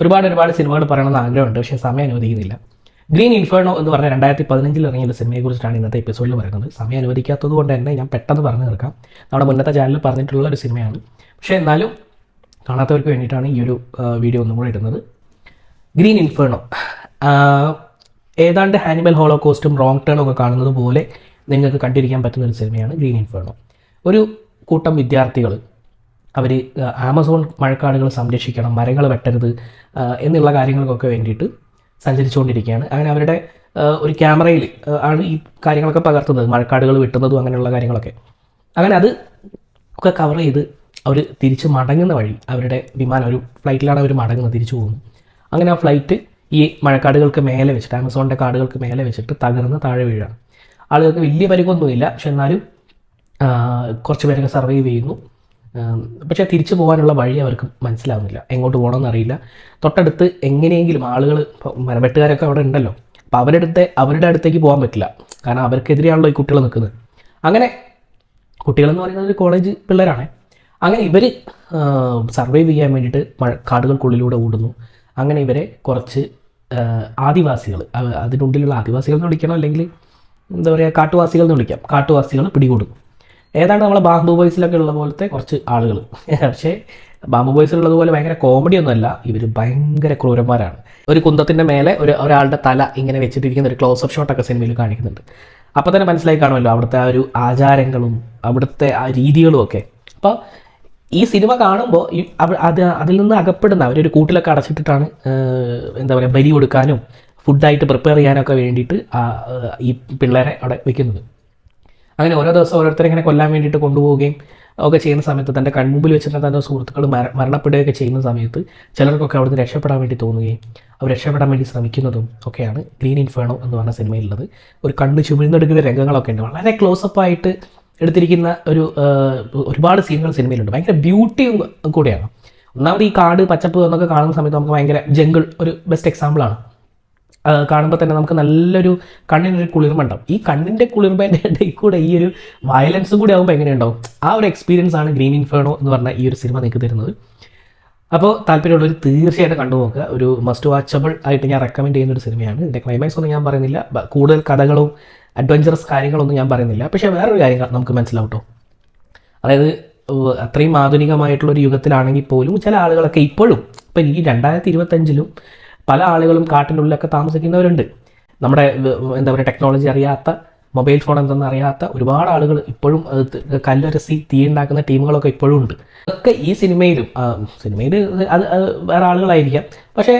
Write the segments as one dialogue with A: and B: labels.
A: ഒരുപാട് ഒരുപാട് സിനിമകൾ പറയണമെന്ന് ആഗ്രഹമുണ്ട് പക്ഷേ സമയം അനുവദിക്കുന്നില്ല. ഗ്രീൻ ഇൻഫേർണോ എന്ന് പറഞ്ഞ രണ്ടായിരത്തി പതിനഞ്ചിൽ ഇറങ്ങിയ ഒരു സിനിമയെക്കുറിച്ചാണ് ഇന്നത്തെ എപ്പിസോഡിൽ പറയുന്നത്. സമയം അനുവദിക്കാത്തത് കൊണ്ട് തന്നെ ഞാൻ പെട്ടെന്ന് പറഞ്ഞു തീർക്കാം. നമ്മുടെ മുന്നത്തെ ചാനലിൽ പറഞ്ഞിട്ടുള്ള ഒരു സിനിമയാണ്. പക്ഷേ എന്നാലും കാണാത്തവർക്ക് വേണ്ടിയിട്ടാണ് ഈ ഒരു വീഡിയോ ഒന്നും കൂടെ ഇടുന്നത്. Green inferno. ഏതാണ്ട് ഹാനിബൽ ഹോളോകോസ്റ്റും റോങ് ടേണും ഒക്കെ കാണുന്നത് പോലെ നിങ്ങൾക്ക് കണ്ടിരിക്കാൻ പറ്റുന്ന ഒരു സിനിമയാണ് ഗ്രീൻ ഇൻഫേർണോ. ഒരു കൂട്ടം വിദ്യാർത്ഥികൾ അവർ ആമസോൺ മഴക്കാടുകൾ സംരക്ഷിക്കണം മരങ്ങൾ വെട്ടരുത് എന്നുള്ള കാര്യങ്ങൾക്കൊക്കെ വേണ്ടിയിട്ട് സഞ്ചരിച്ചുകൊണ്ടിരിക്കുകയാണ്. അങ്ങനെ അവരുടെ ഒരു ക്യാമറയിൽ ആണ് ഈ കാര്യങ്ങളൊക്കെ പകർത്തുന്നത് മഴക്കാടുകൾ വെട്ടുന്നതും അങ്ങനെയുള്ള കാര്യങ്ങളൊക്കെ. അങ്ങനെ അത് ഒക്കെ കവർ ചെയ്ത് അവർ തിരിച്ച് മടങ്ങുന്ന വഴി അവരുടെ വിമാനം ഒരു ഫ്ലൈറ്റിലാണ് അവർ മടങ്ങുന്നത് തിരിച്ചു പോകുന്നത്. അങ്ങനെ ആ ഫ്ലൈറ്റ് ഈ മഴക്കാടുകൾക്ക് മേലെ വെച്ചിട്ട് ആമസോണിന്റെ കാടുകൾക്ക് മേലെ വെച്ചിട്ട് തകർന്ന് താഴെ വീഴാണ്. ആളുകൾക്ക് വലിയ പരിക്കൊന്നുമില്ല പക്ഷെ എന്നാലും കുറച്ച് പേരൊക്കെ സർവൈവ് ചെയ്യുന്നു. പക്ഷേ തിരിച്ചു പോകാനുള്ള വഴി അവർക്ക് മനസ്സിലാവുന്നില്ല. എങ്ങോട്ട് പോകണമെന്ന് അറിയില്ല തൊട്ടടുത്ത് എങ്ങനെയെങ്കിലും ആളുകൾ ഇപ്പോൾ മരവെട്ടുകാരൊക്കെ അവിടെ ഉണ്ടല്ലോ. അപ്പോൾ അവരുടെ അടുത്ത് അവരുടെ അടുത്തേക്ക് പോകാൻ പറ്റില്ല. കാരണം അവർക്കെതിരെയാണല്ലോ ഈ കുട്ടികൾ നിൽക്കുന്നത്. അങ്ങനെ കുട്ടികളെന്ന് പറയുന്നത് കോളേജ് പിള്ളേരാണ്. അങ്ങനെ ഇവർ സർവൈവ് ചെയ്യാൻ വേണ്ടിയിട്ട് മഴ കാടുകൾക്കുള്ളിലൂടെ ഓടുന്നു. അങ്ങനെ ഇവരെ കുറച്ച് ആദിവാസികൾ അതിനുള്ളിലുള്ള ആദിവാസികൾ എന്ന് വിളിക്കണം? അല്ലെങ്കിൽ എന്താ പറയുക കാട്ടുവാസികൾ എന്ന് വിളിക്കാം. കാട്ടുവാസികൾ പിടികൂടുന്നു ഏതാണ്ട് നമ്മളെ ബാംബു ബോയ്സിലൊക്കെ ഉള്ള പോലത്തെ കുറച്ച് ആളുകൾ പക്ഷേ ബാംബു ബോയ്സിലുള്ളതുപോലെ ഭയങ്കര കോമഡി ഒന്നുമല്ല ഇവർ ഭയങ്കര ക്രൂരന്മാരാണ്. ഒരു കുന്തത്തിന്റെ മേലെ ഒരു ഒരാളുടെ തല ഇങ്ങനെ വെച്ചിട്ടിരിക്കുന്ന ഒരു ക്ലോസ് അപ്പ് ഷോട്ടൊക്കെ സിനിമയിൽ കാണിക്കുന്നുണ്ട്. അപ്പോൾ തന്നെ മനസ്സിലായി കാണുമല്ലോ അവിടുത്തെ ആ ഒരു ആചാരങ്ങളും അവിടുത്തെ ആ രീതികളും ഒക്കെ. അപ്പോൾ ഈ സിനിമ കാണുമ്പോൾ അത് അതിൽ നിന്ന് അകപ്പെടുന്ന അവരൊരു കൂട്ടിലൊക്കെ അടച്ചിട്ടിട്ടാണ് എന്താ പറയുക ബലി കൊടുക്കാനും ഫുഡായിട്ട് പ്രിപ്പയർ ചെയ്യാനൊക്കെ വേണ്ടിയിട്ട് ഈ പിള്ളേരെ അവിടെ വെക്കുന്നത്. അങ്ങനെ ഓരോ ദിവസം ഓരോരുത്തരെ ഇങ്ങനെ കൊല്ലാൻ വേണ്ടിയിട്ട് കൊണ്ടുപോവുകയും ഒക്കെ ചെയ്യുന്ന സമയത്ത് തന്റെ കൺമുമ്പിൽ വെച്ചിട്ട് തന്റെ സുഹൃത്തുക്കൾ മര മരണപ്പെടുകയൊക്കെ ചെയ്യുന്ന സമയത്ത് ചിലർക്കൊക്കെ അവിടുന്ന് രക്ഷപ്പെടാൻ വേണ്ടി തോന്നുകയും അവർ രക്ഷപ്പെടാൻ വേണ്ടി ശ്രമിക്കുന്നതും ഒക്കെയാണ് ഗ്രീൻ ഇൻഫേണോ എന്ന് പറഞ്ഞ സിനിമയിലുള്ളത്. ഒരു കണ്ണ് ചുമിഴ്ന്നെടുക്കുന്ന രംഗങ്ങളൊക്കെ ഉണ്ട്. വളരെ ക്ലോസപ്പായിട്ട് എടുത്തിരിക്കുന്ന ഒരു ഒരുപാട് സീനുകൾ സിനിമയിലുണ്ട്. ഭയങ്കര ബ്യൂട്ടിയും കൂടെയാണ്. ഒന്നാമത് ഈ കാട് പച്ചപ്പ് എന്നൊക്കെ കാണുന്ന സമയത്ത് നമുക്ക് ഭയങ്കര ജംഗിൾ ഒരു ബെസ്റ്റ് എക്സാമ്പിളാണ്. കാണുമ്പോൾ തന്നെ നമുക്ക് നല്ലൊരു കണ്ണിനൊരു കുളിർമ ഉണ്ടാവും ഈ കണ്ണിന്റെ കുളിർമേന്റെ ഇടയിൽ കൂടെ ഈ ഒരു വയലൻസും കൂടി ആകുമ്പോൾ എങ്ങനെയുണ്ടാവും? ആ ഒരു എക്സ്പീരിയൻസ് ആണ് ഗ്രീൻ ഇൻഫേണോ എന്ന് പറഞ്ഞ ഈ ഒരു സിനിമ നിങ്ങൾക്ക് തരുന്നത്. അപ്പോൾ താല്പര്യമുള്ളവർ തീർച്ചയായിട്ടും കണ്ടു നോക്കുക. ഒരു മസ്റ്റ് വാച്ചബിൾ ആയിട്ട് ഞാൻ റെക്കമെൻഡ് ചെയ്യുന്ന ഒരു സിനിമയാണ് ഇതിന്റെ ക്ലൈമാക്സ് ഒന്നും ഞാൻ പറയുന്നില്ല. കൂടുതൽ കഥകളും അഡ്വഞ്ചറസ് കാര്യങ്ങളൊന്നും ഞാൻ പറയുന്നില്ല. പക്ഷേ വേറൊരു കാര്യം നമുക്ക് മനസ്സിലാവട്ടോ. അതായത് അത്രയും ആധുനികമായിട്ടുള്ള ഒരു യുഗത്തിലാണെങ്കിൽ പോലും ചില ആളുകളൊക്കെ ഇപ്പോഴും ഇപ്പം ഈ രണ്ടായിരത്തി ഇരുപത്തഞ്ചിലും പല ആളുകളും കാട്ടിനുള്ളിലൊക്കെ താമസിക്കുന്നവരുണ്ട്. നമ്മുടെ എന്താ പറയുക ടെക്നോളജി അറിയാത്ത മൊബൈൽ ഫോൺ എന്തെന്ന് അറിയാത്ത ഒരുപാട് ആളുകൾ ഇപ്പോഴും കല്ലുരസി തീ ഉണ്ടാക്കുന്ന ടീമുകളൊക്കെ ഇപ്പോഴും ഉണ്ട്. അതൊക്കെ ഈ സിനിമയിലും സിനിമയിൽ അത് വേറെ ആളുകളായിരിക്കാം. പക്ഷേ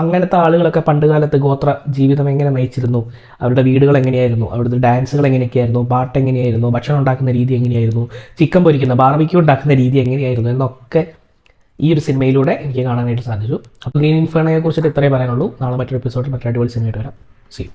A: അങ്ങനത്തെ ആളുകളൊക്കെ പണ്ട് കാലത്ത് ഗോത്ര ജീവിതം എങ്ങനെ നയിച്ചിരുന്നു? അവരുടെ വീടുകൾ എങ്ങനെയായിരുന്നു? അവിടുത്തെ ഡാൻസുകൾ എങ്ങനെയൊക്കെയായിരുന്നു? പാട്ട് എങ്ങനെയായിരുന്നു? ഭക്ഷണം ഉണ്ടാക്കുന്ന രീതി എങ്ങനെയായിരുന്നു? ചിക്കൻ പൊരിക്കുന്ന ബാർബിക്യൂ ഉണ്ടാക്കുന്ന രീതി എങ്ങനെയായിരുന്നു? എന്നൊക്കെ ഈ ഒരു സിനിമയിലൂടെ എനിക്ക് കാണാനായിട്ട് സാധിച്ചു. അപ്പോൾ ഗ്രീൻ ഇൻഫേണയെ കുറിച്ചിട്ട് ഇത്രയും പറയാനുള്ളൂ. നാളെ മറ്റൊരു എപ്പിസോഡിൽ മറ്റൊരു അടിപൊളി സിനിമയായിട്ട് വരാം. സി